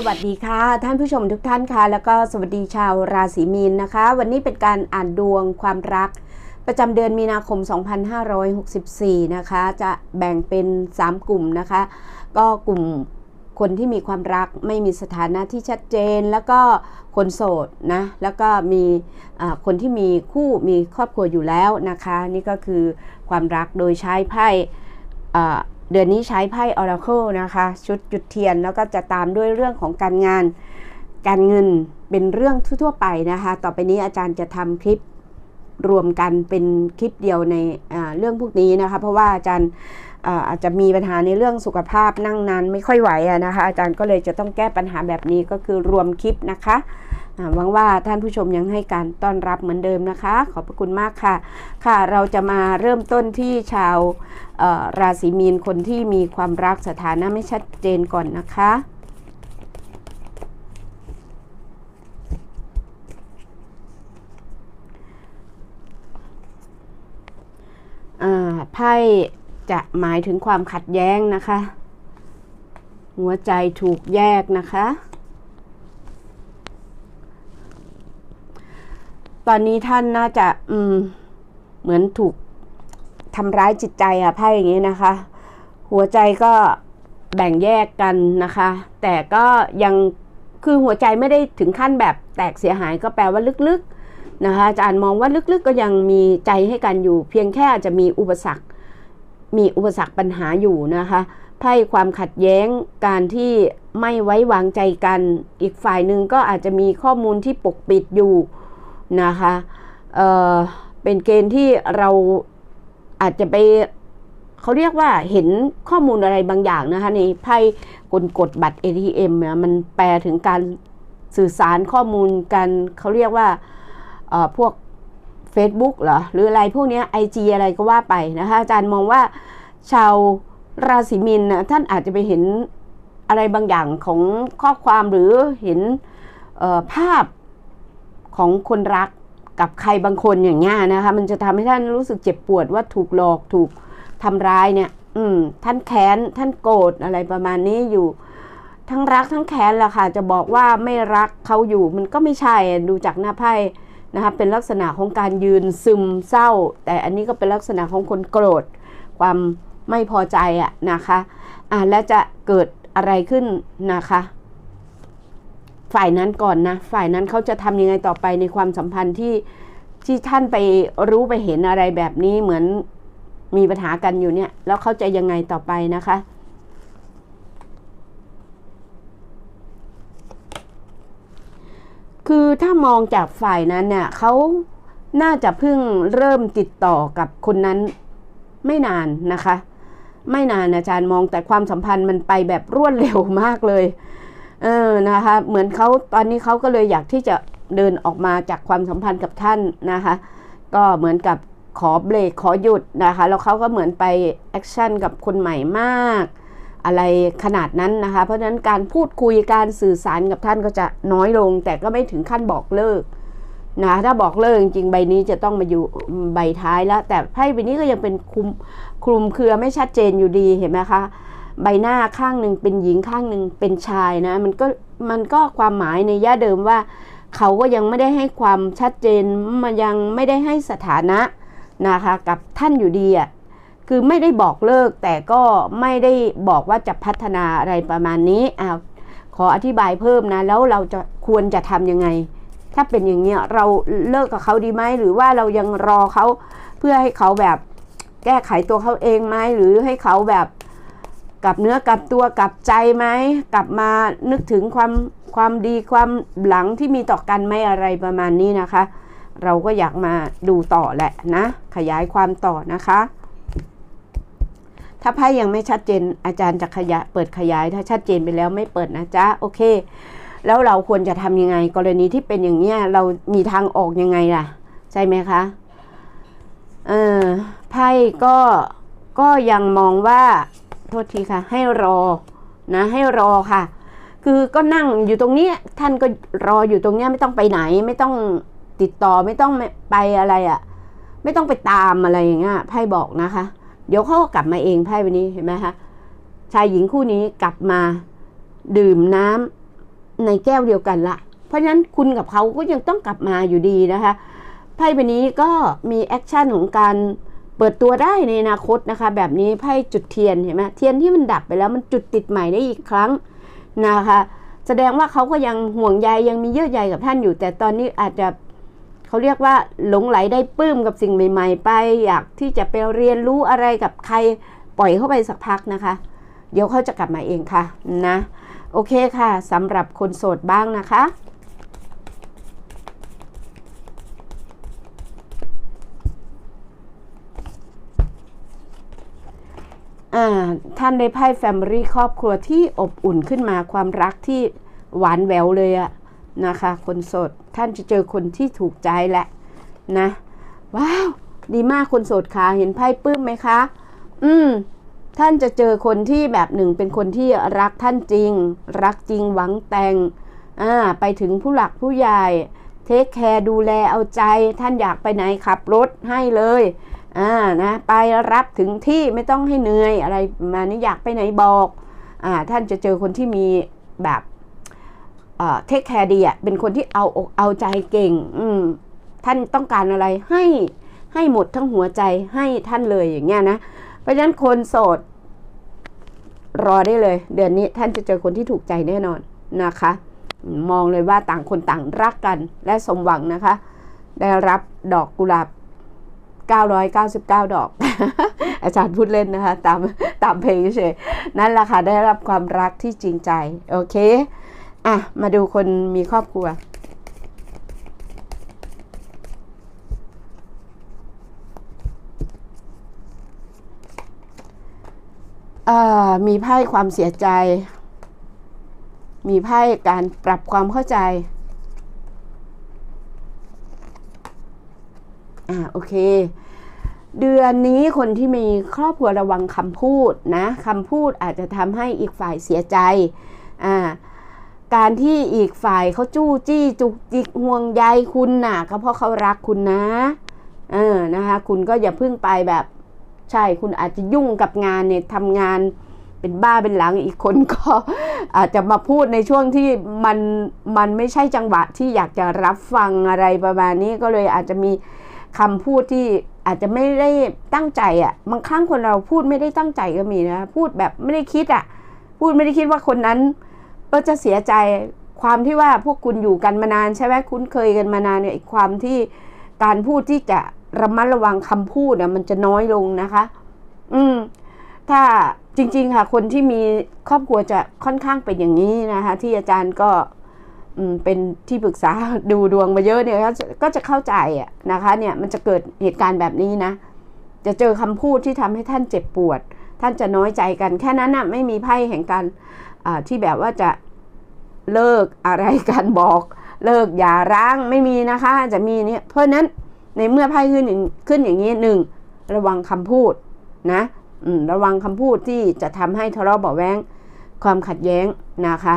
สวัสดีค่ะ ท่านผู้ชมทุกท่านค่ะ แล้วก็สวัสดีชาวราศีมีนนะคะ วันนี้เป็นการอ่านดวงความรัก ประจำเดือนมีนาคม 2564 นะคะ จะแบ่งเป็น 3 กลุ่มนะคะ ก็กลุ่มคนที่มีความรักไม่มีสถานะที่ชัดเจน แล้วก็คนโสดนะแล้วก็มีคนที่มีคู่มีครอบครัวอยู่แล้วนะคะ นี่ก็คือความรักโดยใช้ไพ่ เดือนนี้ใช้ไพ่ Oracle นะคะ ชุดจุดเทียนแล้วก็จะตามด้วยเรื่องของการงาน การเงินเป็นเรื่องทั่วๆไปนะคะ ต่อไปนี้อาจารย์จะทำคลิปรวมกันเป็นคลิปเดียวในเรื่องพวกนี้นะคะ เพราะว่าอาจารย์อาจจะมีปัญหาในเรื่องสุขภาพนั่งนานไม่ค่อยไหวนะคะ อาจารย์ก็เลยจะต้องแก้ปัญหาแบบนี้ก็คือรวมคลิปนะคะ หวังว่าท่านผู้ชมยังให้การต้อนรับเหมือนเดิมนะคะ ขอบพระคุณมากค่ะ ค่ะ เราจะมาเริ่มต้นที่ชาวราศีมีนคนที่มีความรักสถานะไม่ชัดเจนก่อนนะคะไพ่จะหมายถึงความขัดแย้งนะคะ หัวใจถูกแยกนะคะ ตอนนี้ท่านน่าจะ อืม เหมือนถูกทำร้ายจิตใจอะไพ่อย่างนี้นะคะ หัวใจก็แบ่งแยกกันนะคะ แต่ก็ยังคือหัวใจไม่ได้ถึงขั้นแบบแตกเสียหายก็แปลว่าลึกๆนะคะอาจารย์มองว่าลึกๆก็ยังมีใจให้กันอยู่ เพียงแค่อาจจะมีอุปสรรค มีอุปสรรคปัญหาอยู่นะคะไพ่ความขัดแย้งการที่ไม่ไว้วางใจกัน อีกฝ่ายหนึ่งก็อาจจะมีข้อมูลที่ปกปิดอยู่ นะคะเเป็นเกณฑ์ที่เราอาจจะไปเขาเรียกว่าเห็นข้อมูลอะไรบางอย่างนะคะในไพ่กลกดบัตร ATM เนี่ยมันแปลถึงการสื่อสารข้อมูลกันเขาเรียกว่าพวก Facebook เหรอ หรืออะไรพวกนี้ไอจีอะไรก็ว่าไปนะคะอาจารย์มองว่าชาวราศีมีนนะท่านอาจจะไปเห็นอะไรบางอย่างของข้อความหรือเห็นภาพ ของคนรักกับใครบางคนอย่างเงี้ยนะคะ มันจะทำให้ท่านรู้สึกเจ็บปวดว่าถูกหลอกถูกทำร้ายเนี่ย อืม ท่านแค้นท่านโกรธอะไรประมาณนี้อยู่ ทั้งรักทั้งแค้นแหละค่ะ จะบอกว่าไม่รักเขาอยู่ มันก็ไม่ใช่ดูจากหน้าไพ่นะคะ เป็นลักษณะของการยืนซึมเศร้า แต่อันนี้ก็เป็นลักษณะของคนโกรธ ความไม่พอใจอะนะคะ อะแล้วจะเกิดอะไรขึ้นนะคะ ฝ่ายนั้นก่อนนะ ฝ่ายนั้นเขาจะทำยังไงต่อไปในความสัมพันธ์ที่ที่ท่านไปรู้ไปเห็นอะไรแบบนี้เหมือนมีปัญหากันอยู่เนี่ย แล้วเขาจะยังไงต่อไปนะคะคือถ้ามองจากฝ่ายนั้นเนี่ยเขาน่าจะเพิ่งเริ่มติดต่อกับคนนั้นไม่นานนะคะ ไม่นานอาจารย์มองแต่ความสัมพันธ์มันไปแบบรวดเร็วมากเลย เออนะคะเหมือนเขาตอนนี้เขาก็เลยอยากที่จะเดินออกมาจากความสัมพันธ์กับท่านนะคะ ก็เหมือนกับขอเบรกขอหยุดนะคะ แล้วเขาก็เหมือนไปแอคชั่นกับคนใหม่มาก อะไรขนาดนั้นนะคะ เพราะฉะนั้นการพูดคุยการสื่อสารกับท่านก็จะน้อยลง แต่ก็ไม่ถึงขั้นบอกเลิกนะถ้าบอกเลิกจริงๆใบนี้จะต้องมาอยู่ใบท้ายแล้ว แต่ไพ่ใบนี้ก็ยังเป็นคลุมคลุมเครือไม่ชัดเจนอยู่ดีเห็นไหมคะ ใบหน้าข้างหนึ่งเป็นหญิงข้างหนึ่งเป็นชายนะ มันก็มันก็ความหมายในย่าเดิมว่า เขาก็ยังไม่ได้ให้ความชัดเจนมันยังไม่ได้ให้สถานะนะคะกับท่านอยู่ดีอะคือไม่ได้บอกเลิกแต่ก็ไม่ได้บอกว่าจะพัฒนาอะไรประมาณนี้อ้าวขออธิบายเพิ่มนะ แล้วเราจะควรจะทำยังไง ถ้าเป็นอย่างเงี้ยเราเลิกกับเขาดีไหมหรือว่าเรายังรอเขาเพื่อให้เขาแบบแก้ไขตัวเขาเองไหมหรือให้เขาแบบ กลับเนื้อกลับตัวกลับใจไหมกลับมานึกถึงความความดีความหลังที่มีต่อกันไหมอะไรประมาณนี้นะคะ เราก็อยากมาดูต่อแหละนะ ขยายความต่อนะคะ ถ้าไพ่ยังไม่ชัดเจนอาจารย์จะขยายเปิดขยายถ้าชัดเจนไปแล้วไม่เปิดนะจ๊ะโอเค แล้วเราควรจะทำยังไง กรณีที่เป็นอย่างเนี้ยเรามีทางออกยังไงล่ะ ใช่ไหมคะเออไพ่ก็ก็ยังมองว่า โทษทีค่ะ ให้รอนะให้รอค่ะ คือก็นั่งอยู่ตรงนี้ท่านก็รออยู่ตรงนี้ไม่ต้องไปไหน ไม่ต้องติดต่อไม่ต้องไปอะไรอะ่ะ ไม่ต้องไปตามอะไรอย่างเงี้ยไพ่บอกนะคะ เดี๋ยวเขาก็กลับมาเองไพ่วันนี้เห็นไหมคะชายหญิงคู่นี้กลับมาดื่มน้ในแก้วเดียวกันละเพราะฉะนั้นคุณกับเขาก็ยังต้องกลับมาอยู่ดีนะคะไพ่ใบนี้ก็มีแอคชั่นของการ เปิดตัวได้ในอนาคตนะคะ แบบนี้ไพ่จุดเทียนเห็นไหมเทียนที่มันดับไปแล้วมันจุดติดใหม่ได้อีกครั้งนะคะ แสดงว่าเขาก็ยังห่วงใยยังมีเยื่อใยกับท่านอยู่ แต่ตอนนี้อาจจะเขาเรียกว่าหลงไหลได้ปลื้มกับสิ่งใหม่ ๆ ไป อยากที่จะไปเรียนรู้อะไรกับใครปล่อยเข้าไปสักพักนะคะ เดี๋ยวเขาจะกลับมาเองค่ะนะ โอเคค่ะสำหรับคนโสดบ้างนะคะ ท่านได้ไพ่แฟมิลี่ครอบครัวที่อบอุ่นขึ้นมาความรักที่หวานแหววเลยอะนะคะ คนโสดท่านจะเจอคนที่ถูกใจแหละนะ ว้าว ดีมากคนโสดค่ะเห็นไพ่ปื้มไหมคะ อืม ท่านจะเจอคนที่แบบหนึ่งเป็นคนที่รักท่านจริง รักจริงหวังแต่งอ่าไปถึงผู้หลักผู้ใหญ่เทคแคร์ดูแลเอาใจ ท่านอยากไปไหนขับรถให้เลย อ่านะไปรับถึงที่ไม่ต้องให้เหนื่อยอะไรมานี้อยากไปไหนบอกอ่าท่านจะเจอคนที่มีแบบเทคแคร์ดีอะเป็นคนที่เอาอกเอาใจเก่งอืมท่านต้องการอะไรให้ให้หมดทั้งหัวใจให้ท่านเลยอย่างเงี้ยนะ เพราะฉะนั้นคนโสด รอได้เลย เดือนนี้ท่านจะเจอคนที่ถูกใจแน่นอนนะคะ มองเลยว่าต่างคนต่างรักกันและสมหวังนะคะ ได้รับดอกกุหลาบ 999 ดอก อาจารย์พูดเล่นนะคะ ตามตามเพลงเฉยนั่นแหละค่ะได้รับความรักที่จริงใจ โอเค อะ มาดูคนมีครอบครัวมีไพ่ความเสียใจ มีไพ่การปรับความเข้าใจ อ่า โอเค เดือนนี้คนที่มีครอบครัวระวังคำพูดนะคำพูดอาจจะทำให้อีกฝ่ายเสียใจอ่าการที่อีกฝ่ายเขาจู้จี้จุกจิกห่วงใยคุณน่ะก็เพราะเขารักคุณนะ เออนะคะ คุณก็อย่าเพิ่งไปแบบ ใช่คุณอาจจะยุ่งกับงานเนี่ยทำงานเป็นบ้าเป็นหลังอีกคนก็อาจจะมาพูดในช่วงที่มันมันไม่ใช่จังหวะที่อยากจะรับฟังอะไรประมาณนี้ก็เลยอาจจะมี คำพูดที่อาจจะไม่ได้ตั้งใจอะบางครั้งคนเราพูดไม่ได้ตั้งใจก็มีนะพูดแบบไม่ได้คิดอะพูดไม่ได้คิดว่าคนนั้น ก็จะเสียใจความที่ว่าพวกคุณอยู่กันมานานใช่ไหมคุ้นเคยกันมานานเนี่ยความที่การพูดที่จะระมัดระวังคำพูดเนี่ยมันจะน้อยลงนะคะ อืม ถ้าจริง ๆ ค่ะ คนที่มีครอบครัวจะค่อนข้างเป็นอย่างนี้นะคะ ที่อาจารย์ก็ เป็นที่ปรึกษาดูดวงมาเยอะเนี่ยก็จะเข้าใจอะนะคะเนี่ยมันจะเกิดเหตุการณ์แบบนี้นะ จะเจอคำพูดที่ทำให้ท่านเจ็บปวด ท่านจะน้อยใจกันแค่นั้นนะไม่มีไพ่แห่งการที่แบบว่าจะเลิกอะไรกันบอกเลิกอย่าร้างไม่มีนะคะ จะมีเนี่ยเพราะนั้นในเมื่อไพ่ขึ้นขึ้นอย่างนี้หนึ่งระวังคำพูดนะระวังคำพูดที่จะทำให้ทะเลาะเบาแวงความขัดแย้งนะคะ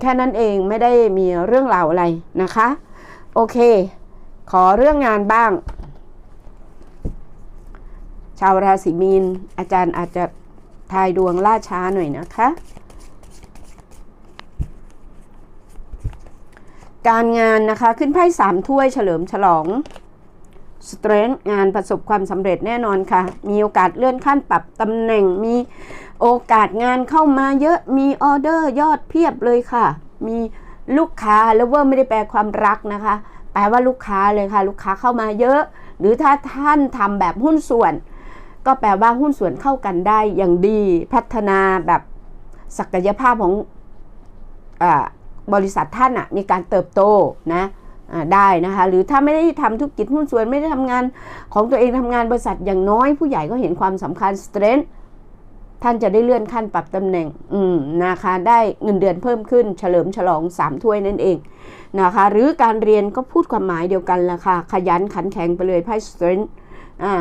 แค่นั้นเองไม่ได้มีเรื่องราวอะไรนะคะ โอเค ขอเรื่องงานบ้าง ชาวราศีมีน อาจารย์อาจจะทายดวงล่าช้าหน่อยนะคะ การงานนะคะขึ้นไพ่สามถ้วยเฉลิมฉลองสเตรนท์งานประสบความสำเร็จแน่นอนค่ะ มีโอกาสเลื่อนขั้นปรับตำแหน่งมี โอกาสงานเข้ามาเยอะมีออเดอร์ยอดเพียบเลยค่ะ มีลูกค้าแล้วว่าไม่ได้แปลความรักนะคะ แปลว่าลูกค้าเลยค่ะ ลูกค้าเข้ามาเยอะ หรือถ้าท่านทำแบบหุ้นส่วน ก็แปลว่าหุ้นส่วนเข้ากันได้อย่างดี พัฒนาแบบศักยภาพของอบริษัทท่านอะมีการเติบโตนะได้นะคะ หรือถ้าไม่ได้ทำธุรกิจหุ้นส่วนไม่ได้ทำงานของตัวเองทำงานบริษัทอย่างน้อยผู้ใหญ่ก็เห็นความสำคัญสเตรน ท่านจะได้เลื่อนขั้นปรับตำแหน่ง อืมนะคะ ได้เงินเดือนเพิ่มขึ้น เฉลิมฉลอง 3 ถ้วยนั่นเองนะคะ หรือการเรียนก็พูดความหมายเดียวกันละค่ะ ขยันขันแข็งไปเลยไพ่สตรนอ่า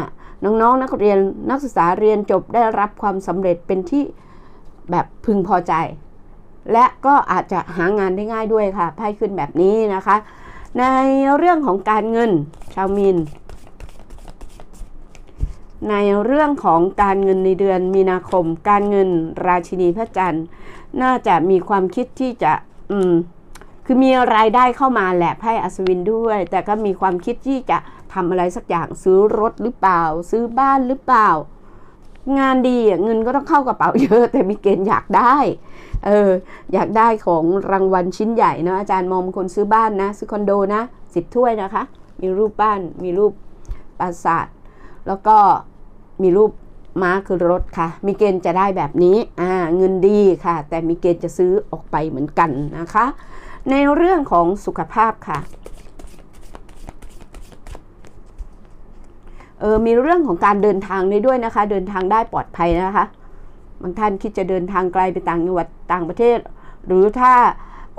น้องๆนนักเรียนนักศึกษาเรียนจบได้รับความสำเร็จเป็นที่แบบพึงพอใจ และก็อาจจะหางานได้ง่ายด้วยค่ะไพ่ขึ้นแบบนี้นะคะ ในเรื่องของการเงินชาวมิน ในเรื่องของการเงินในเดือนมีนาคม การเงินราชินีพระจันทร์ น่าจะมีความคิดที่จะอืมคือมีรายได้เข้ามาแหละไพ่อัศวินด้วย แต่ก็มีความคิดที่จะทำอะไรสักอย่างซื้อรถหรือเปล่า ซื้อบ้านหรือเปล่า งานดีเงินก็ต้องเข้ากระเป๋าเยอะ แต่มีเกณฑ์อยากได้เอออยากได้ของรางวัลชิ้นใหญ่นะอาจารย์มองคนซื้อบ้านนะ ซื้อคอนโดนะสิบถ้วยนะคะ มีรูปบ้านมีรูปปราสาทแล้วก็ มีรูปม้าคือรถค่ะ มีเกณฑ์จะได้แบบนี้อ่าเงินดีค่ะ แต่มีเกณฑ์จะซื้อออกไปเหมือนกันนะคะ ในเรื่องของสุขภาพค่ะเออมีเรื่องของการเดินทางได้ด้วยนะคะ เดินทางได้ปลอดภัยนะคะบางท่านคิดจะเดินทางไกลไปต่างจังหวัดต่างประเทศ หรือถ้า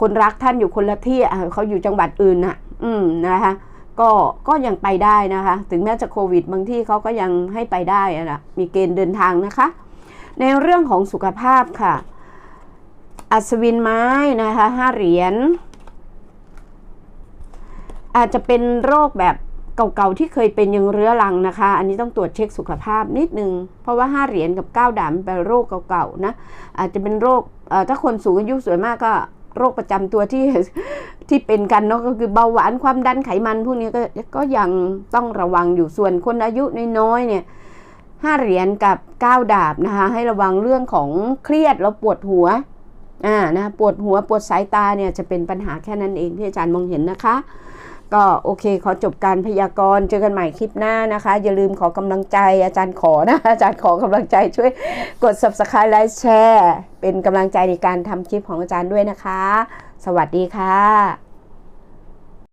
คนรักท่านอยู่คนละที่เขาอยู่จังหวัดอื่นน่ะ อืมนะคะ ก็ก็ยังไปได้นะคะ ถึงแม้จะโควิด บางที่เขาก็ยังให้ไปได้อะนะมีเกณฑ์เดินทางนะคะ ในเรื่องของสุขภาพค่ะ อัศวินไม้นะคะห้าเหรียญอาจจะเป็นโรคแบบเก่าๆที่เคยเป็นยังเรื้อรังนะคะ อันนี้ต้องตรวจเช็คสุขภาพนิดนึง เพราะว่าห้าเหรียญกับเก้าดามเป็นโรคเก่าๆนะ อาจจะเป็นโรคถ้าคนสูงอายุส่วนมากก็ โรคประจำตัวที่ที่เป็นกันเนาะก็คือเบาหวานความดันไขมันพวกนี้ก็ก็ยังต้องระวังอยู่ส่วนคนอายุน้อยๆเนี่ยห้าเหรียญกับเก้าดาบนะคะ ให้ระวังเรื่องของเครียดแล้วปวดหัวอ่านะปวดหัวปวดสายตาเนี่ยจะเป็นปัญหาแค่นั้นเองที่อาจารย์มองเห็นนะคะ ก็โอเคขอจบการพยากรณ์เจอกันใหม่คลิปหน้านะคะ อย่าลืมขอกำลังใจอาจารย์ขอนะ อาจารย์ขอกำลังใจช่วยกด subscribe ไลค์แชร์ เป็นกำลังใจในการทำคลิปของอาจารย์ด้วยนะคะ สวัสดีค่ะ